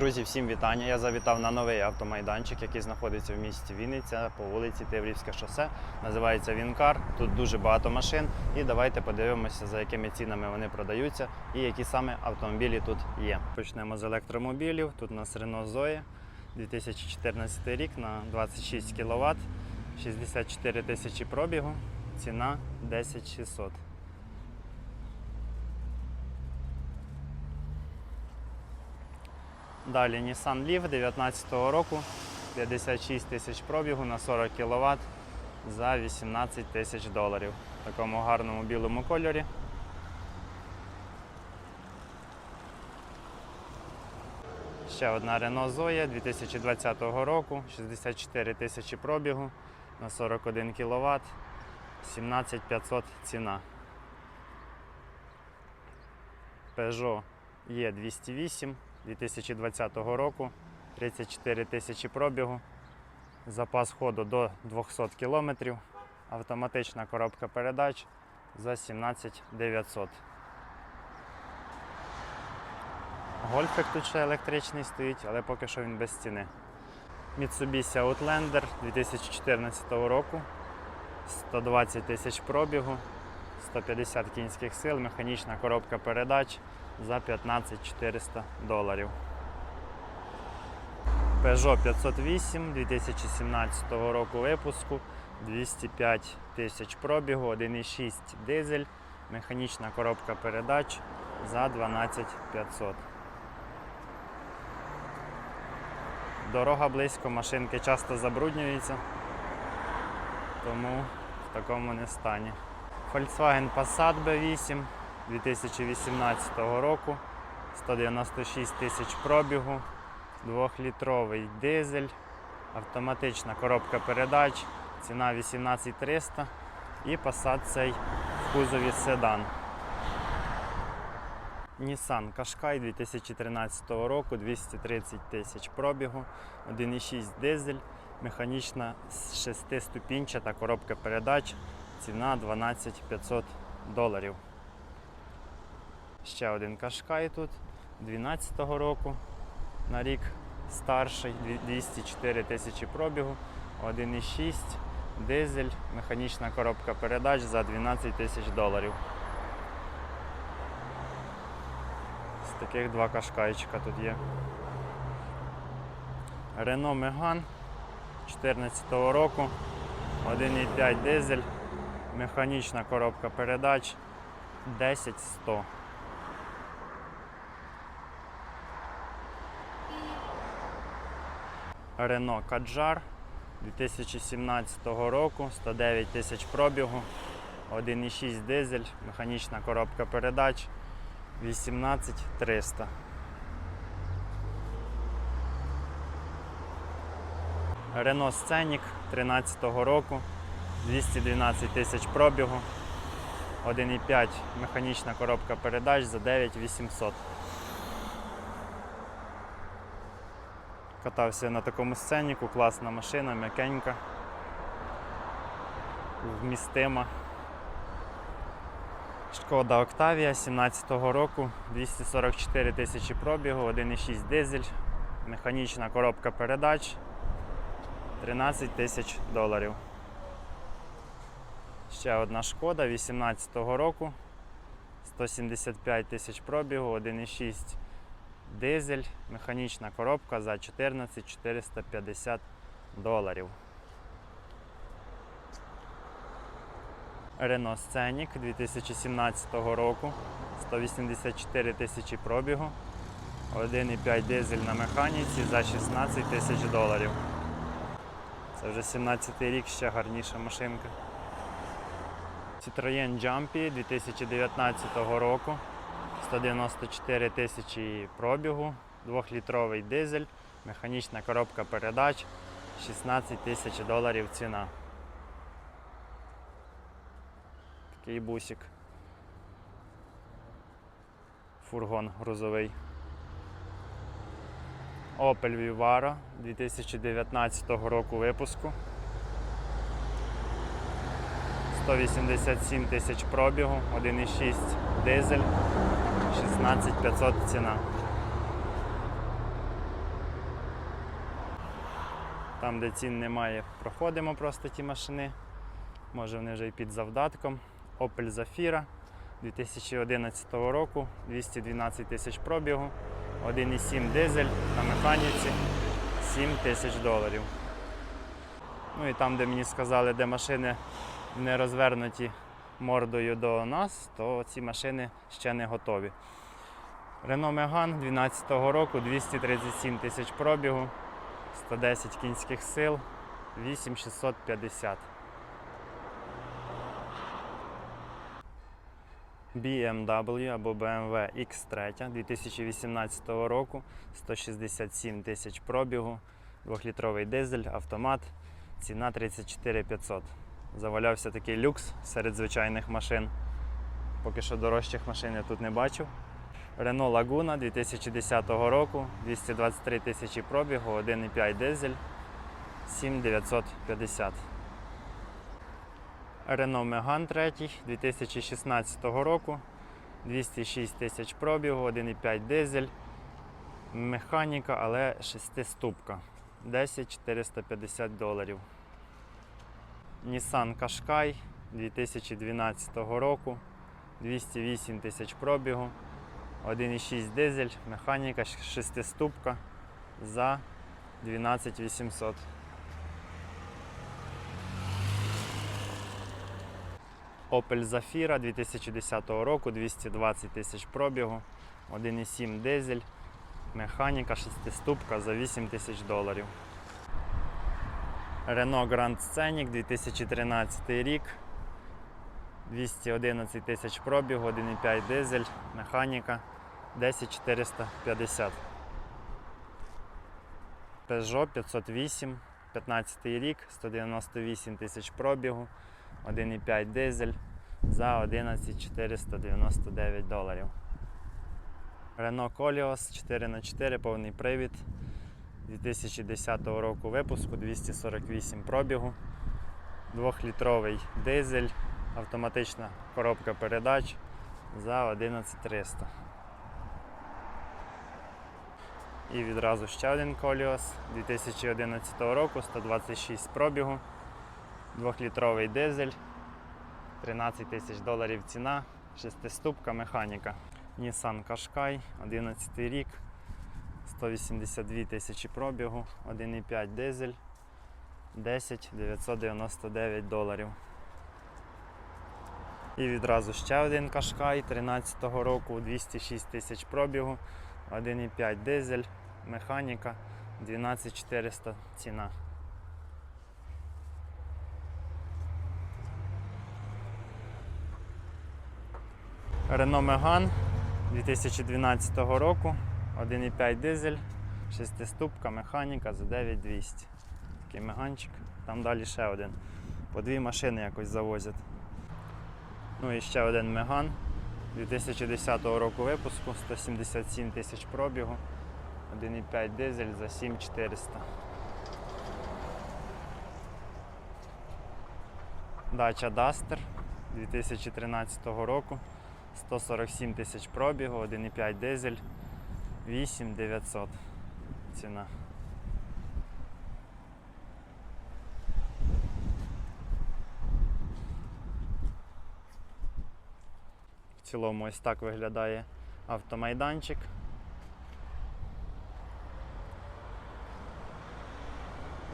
Друзі, всім вітання. Я завітав на новий автомайданчик, який знаходиться в місті Вінниця по вулиці Тиврівське шосе. Називається Вінкар. Тут дуже багато машин. І давайте подивимося, за якими цінами вони продаються і які саме автомобілі тут є. Почнемо з електромобілів. Тут у нас Renault Zoe 2014 рік на 26 кВт, 64 тисячі пробігу, ціна 10 Далі Nissan Leaf 2019 року, 56 тисяч пробігу на 40 кВт за 18 тисяч доларів. В такому гарному білому кольорі. Ще одна Renault Zoe 2020 року, 64 тисячі пробігу на 41 кВт, 17500 ціна. Peugeot E208 2020 року, 34 тисячі пробігу, запас ходу до 200 км, автоматична коробка передач за 17 900. Гольфик тут ще електричний стоїть, але поки що він без ціни. Mitsubishi Outlander 2014 року, 120 тисяч пробігу, 150 кінських сил, механічна коробка передач за 15 400 доларів. Peugeot 508 2017 року випуску, 205 тисяч пробігу, 1,6 дизель, механічна коробка передач за 12 500. Дорога близько, машинки часто забруднюються, тому в такому не стані. Volkswagen Passat B8 2018 року, 196 тисяч пробігу, 2-літровий дизель, автоматична коробка передач, ціна 18300 і Passat цей в кузові седан. Nissan Qashqai 2013 року, 230 тисяч пробігу, 1,6 дизель, механічна 6-ступінчата коробка передач, ціна 12 500 доларів. Ще один Qashqai тут 12 року, на рік старший, 204 тисячі пробігу, 1,6 дизель, механічна коробка передач за 12 тисяч доларів. З таких два кашкайчика тут є. Renault Megane 2014 року, 1,5 дизель, механічна коробка передач 10100. Renault Kadjar 2017 року, 109 тисяч пробігу, 1,6 дизель, механічна коробка передач 18300. Renault Scenic 13 року, 212 тисяч пробігу, 1,5 механічна коробка передач за 9800. Катався на такому сценіку, класна машина, м'якенька, вмістима. Шкода Октавія 17-го року, 244 тисячі пробігу, 1,6 дизель, механічна коробка передач, 13 тисяч доларів. Ще одна шкода 18-го року, 175 тисяч пробігу, 1,6 дизель, механічна коробка за 14 450 доларів. Renault Scenic 2017 року, 184 тисячі пробігу, 1,5 дизель на механіці за 16 тисяч доларів. Це вже 17 рік, ще гарніша машинка. Citroën Jumpy 2019 року, 194 тисячі пробігу, 2-літровий дизель, механічна коробка передач, 16 тисяч доларів ціна. Такий бусик. Фургон грузовий. Opel Vivaro 2019 року випуску. 187 тисяч пробігу, 1,6 дизель, 16 500 ціна. Там, де цін немає, проходимо просто ті машини. Може вони вже і під завдатком. Opel Zafira 2011 року, 212 тисяч пробігу, 1,7 дизель на механіці, 7 тисяч доларів. Ну і там, де мені сказали, де машини не розвернуті мордою до нас, то ці машини ще не готові. Renault Megane 12 року, 237 тисяч пробігу, 110 кінських сил, 8650. BMW або BMW X3 2018 року, 167 тисяч пробігу, 2-літровий дизель, автомат, ціна 34 500. Завалявся такий люкс серед звичайних машин. Поки що дорожчих машин я тут не бачив. Renault Laguna 2010 року, 223 тисячі пробігу, 1,5 дизель, 7950. Renault Megane 3 2016 року, 206 тисяч пробігу, 1,5 дизель, механіка, але шестиступка, 10 450 доларів. Nissan Qashqai 2012 року, 208 тисяч пробігу, 1,6 дизель, механіка, шестиступка за 12 800. Opel Zafira 2010 року, 220 тисяч пробігу, 1,7 дизель, механіка, шестиступка за 8 тисяч доларів. Renault Grand Scenic 2013 рік, 211 тисяч пробігу, 1,5 дизель, механіка, 10450. Peugeot 508, 15 рік, 198 тисяч пробігу, 1,5 дизель за 11 499 доларів. Renault Koleos 4х4 повний привід 2010 року випуску 248 пробігу, 2-літровий дизель, автоматична коробка передач за 11300. І відразу ще один Koleos 2011 року, 126 пробігу, 2-літровий дизель, 13 тисяч доларів ціна, шестиступка механіка. Nissan Qashqai, 11 рік, 182 тисячі пробігу, 1,5 дизель, 10 999 доларів. І відразу ще один Qashqai 13 року, 206 тисяч пробігу, 1,5 дизель, механіка, 12400 ціна. Renault Megane 2012 року, 1,5 дизель, шестиступка, механіка за 9200. Такий меганчик. Там далі ще один. По дві машини якось завозять. Ну і ще один Меган 2010 року випуску, 177 тисяч пробігу, 1,5 дизель за 7400. Дача Duster 2013 року. 147 тисяч пробігу, 1,5 дизель, 8900 ціна. В цілому ось так виглядає автомайданчик.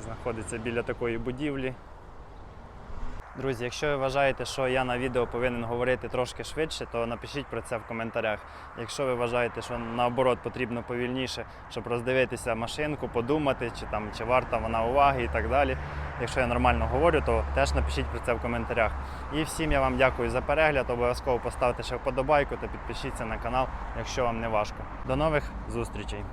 Знаходиться біля такої будівлі. Друзі, якщо ви вважаєте, що я на відео повинен говорити трошки швидше, то напишіть про це в коментарях. Якщо ви вважаєте, що наоборот потрібно повільніше, щоб роздивитися машинку, подумати, чи там чи варта вона уваги і так далі. Якщо я нормально говорю, то теж напишіть про це в коментарях. І всім я вам дякую за перегляд. Обов'язково поставте ще вподобайку та підпишіться на канал, якщо вам не важко. До нових зустрічей!